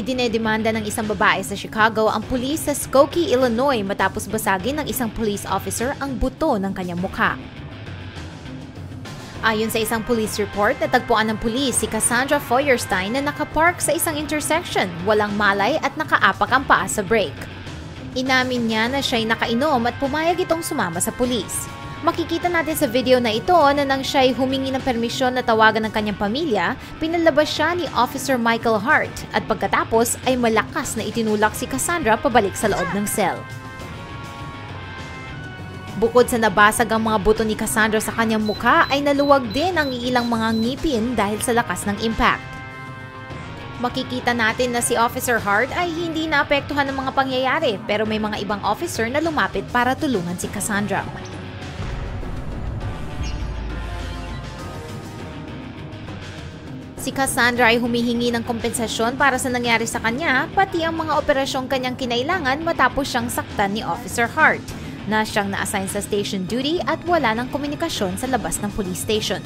Idinedemanda ng isang babae sa Chicago ang pulis sa Skokie, Illinois matapos basagin ng isang police officer ang buto ng kanyang mukha. Ayon sa isang police report, natagpuan ng pulis si Cassandra Feuerstein na nakapark sa isang intersection, walang malay at nakaapak ang paa sa brake. Inamin niya na siya'y nakainom at pumayag itong sumama sa pulis. Makikita natin sa video na ito na nang siya'y humingi ng permisyon na tawagan ng kanyang pamilya, pinalabas siya ni Officer Michael Hart at pagkatapos ay malakas na itinulak si Cassandra pabalik sa loob ng cell. Bukod sa nabasag ang mga buto ni Cassandra sa kanyang mukha ay naluwag din ang ilang mga ngipin dahil sa lakas ng impact. Makikita natin na si Officer Hart ay hindi naapektuhan ng mga pangyayari pero may mga ibang officer na lumapit para tulungan si Cassandra. Si Cassandra ay humihingi ng kompensasyon para sa nangyari sa kanya, pati ang mga operasyong kanyang kinailangan matapos siyang saktan ni Officer Hart, na siyang na-assign sa station duty at wala ng komunikasyon sa labas ng police station.